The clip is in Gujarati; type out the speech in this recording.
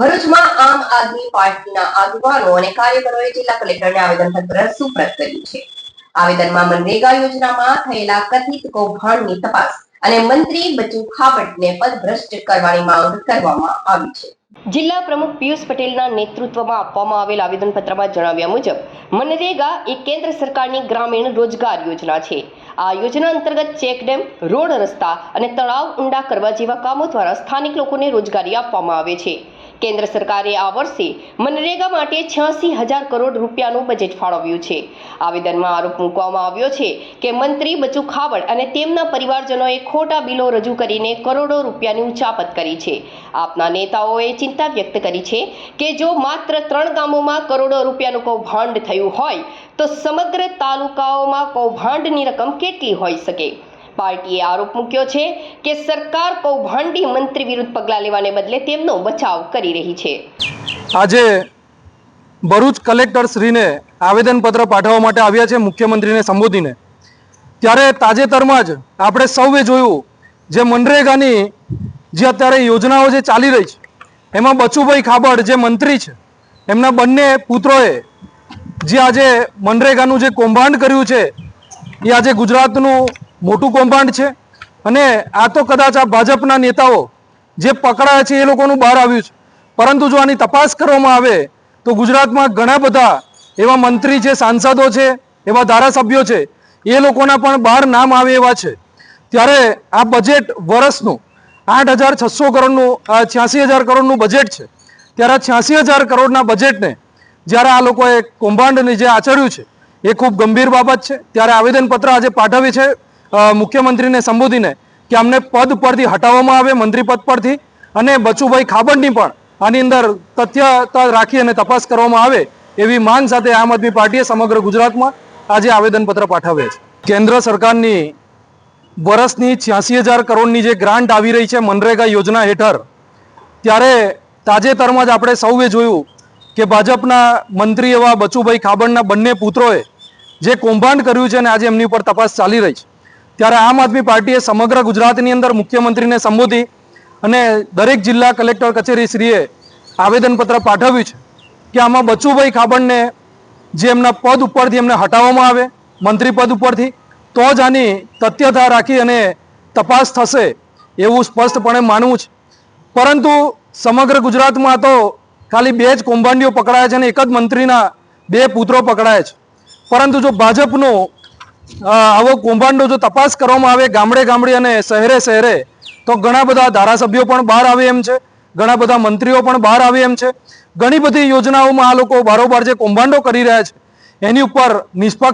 ભરૂચમાં આમ આદમી પાર્ટીના આગેવાનો અને કાર્યકરોએ જિલ્લા કલેક્ટરને આવેદનપત્ર સુપ્રત કર્યું છે. આવેદનમાં મનરેગા યોજનામાં થયેલા કથિત કૌભાંડની તપાસ અને મંત્રી બચુ ખાબડને પદભ્રષ્ટ કરવાની માંગ કરવામાં આવી છે. જિલ્લા પ્રમુખ પિયુષ પટેલના નેતૃત્વમાં આપવામાં આવેલ આવેદનપત્રમાં જણાવ્યા મુજબ, મનરેગા એ કેન્દ્ર સરકારની ગ્રામીણ રોજગાર યોજના છે. આ યોજના અંતર્ગત ચેકડેમ રોડ રસ્તા અને તળાવ ઊંડા કરવા જેવા કામો દ્વારા સ્થાનિક લોકોને રોજગારી આપવામાં આવે છે. કેન્દ્ર સરકારે આ વર્ષે મનરેગા માટે છ્યાસી હજાર કરોડ રૂપિયાનું બજેટ ફાળવ્યું છે. આવેદનમાં આરોપ મૂકવામાં આવ્યો છે કે મંત્રી બચુ ખાબડ અને તેમના પરિવારજનોએ ખોટા બિલો રજૂ કરીને કરોડો રૂપિયાની ઉચાપત કરી છે. આપના નેતાઓએ ચિંતા વ્યક્ત કરી છે કે જો માત્ર ત્રણ ગામોમાં કરોડો રૂપિયાનું કૌભાંડ થયું હોય, તો સમગ્ર તાલુકાઓમાં કૌભાંડની રકમ કેટલી હોઈ શકે? પાર્ટીએ આરોપ મૂક્યો છે કે સરકાર કૌભાંડી મંત્રી વિરુદ્ધ પગલાં લેવાને બદલે તેમનો બચાવ કરી રહી છે. આજે ભરૂચ કલેક્ટર શ્રીને આવેદનપત્ર પાઠવવા માટે આવ્યા છે મુખ્યમંત્રીને સંબોધીને. ત્યારે તાજેતરમાં જ આપણે સૌએ જોયું જે મનરેગાની જે અત્યારે યોજનાઓ જે ચાલી રહી છે, એમાં બચુભાઈ ખાબડ જે મંત્રી છે, એમના બંને પુત્રોએ જે આજે મનરેગાનું જે કૌભાંડ કર્યું છે, એ આજે ગુજરાતનું મોટું કૌભાંડ છે. અને આ તો કદાચ આ ભાજપના નેતાઓ જે પકડાયા છે એ લોકોનું બહાર આવ્યું છે. પરંતુ જો આની તપાસ કરવામાં આવે, તો ગુજરાતમાં ઘણા બધા એવા મંત્રી છે, સાંસદો છે, એવા ધારાસભ્યો છે, એ લોકોના પણ બહાર નામ આવે એવા છે. ત્યારે આ બજેટ વર્ષનું આઠ હજાર છસો કરોડનું છ્યાસી હજાર કરોડનું બજેટ છે. ત્યારે છ્યાસી હજાર કરોડના બજેટને જ્યારે આ લોકોએ કૌભાંડને જે આચર્યું છે, એ ખૂબ ગંભીર બાબત છે. ત્યારે આવેદનપત્ર આજે પાઠવી છે. મુખ્યમંત્રીને સંબોધીને કે અમને પદ પરથી હટાવવામાં આવે મંત્રી પદ પરથી. અને બચુભાઈ ખાબડની પણ આની અંદર તથ્યતા રાખી અને તપાસ કરવામાં આવે એવી માંગ સાથે આમ આદમી પાર્ટીએ સમગ્ર ગુજરાતમાં આજે આવેદનપત્ર પાઠવ્યા છે. કેન્દ્ર સરકારની વર્ષની છ્યાસી હજાર કરોડની જે ગ્રાન્ટ આવી રહી છે મનરેગા યોજના હેઠળ, ત્યારે તાજેતરમાં જ આપણે સૌએ જોયું કે ભાજપના મંત્રી એવા બચુભાઈ ખાબડના બંને પુત્રોએ જે કૌભાંડ કર્યું છે અને આજે એમની ઉપર તપાસ ચાલી રહી છે. ત્યારે આમ આદમી પાર્ટીએ સમગ્ર ગુજરાતની અંદર મુખ્યમંત્રીને સંબોધી અને દરેક જિલ્લા કલેક્ટર કચેરી શ્રીએ આવેદનપત્ર પાઠવ્યું છે કે આમાં બચુભાઈ ખાબડને જે એમના પદ ઉપરથી એમને હટાવવામાં આવે, મંત્રી પદ ઉપરથી, તો જ આની તથ્યતા રાખી અને તપાસ થશે એવું સ્પષ્ટપણે માનવું છે. પરંતુ સમગ્ર ગુજરાતમાં તો ખાલી બે જ કૌભાંડીઓ પકડાયા છે અને એક જ મંત્રીના બે પુત્રો પકડાયા છે. પરંતુ જો ભાજપનો આવો કૌભાંડો જો તપાસ કરવામાં આવે ગામડે ગામડે અને શહેરે શહેરે, તો ઘણા બધા ધારાસભ્યો પણ બહાર આવે એમ છે, ઘણા બધા મંત્રીઓ પણ બહાર આવે એમ છે. ઘણી બધી યોજનાઓમાં આ લોકો બારોબાર જે કૌભાંડો કરી રહ્યા છે, એની ઉપર નિષ્પક્ષ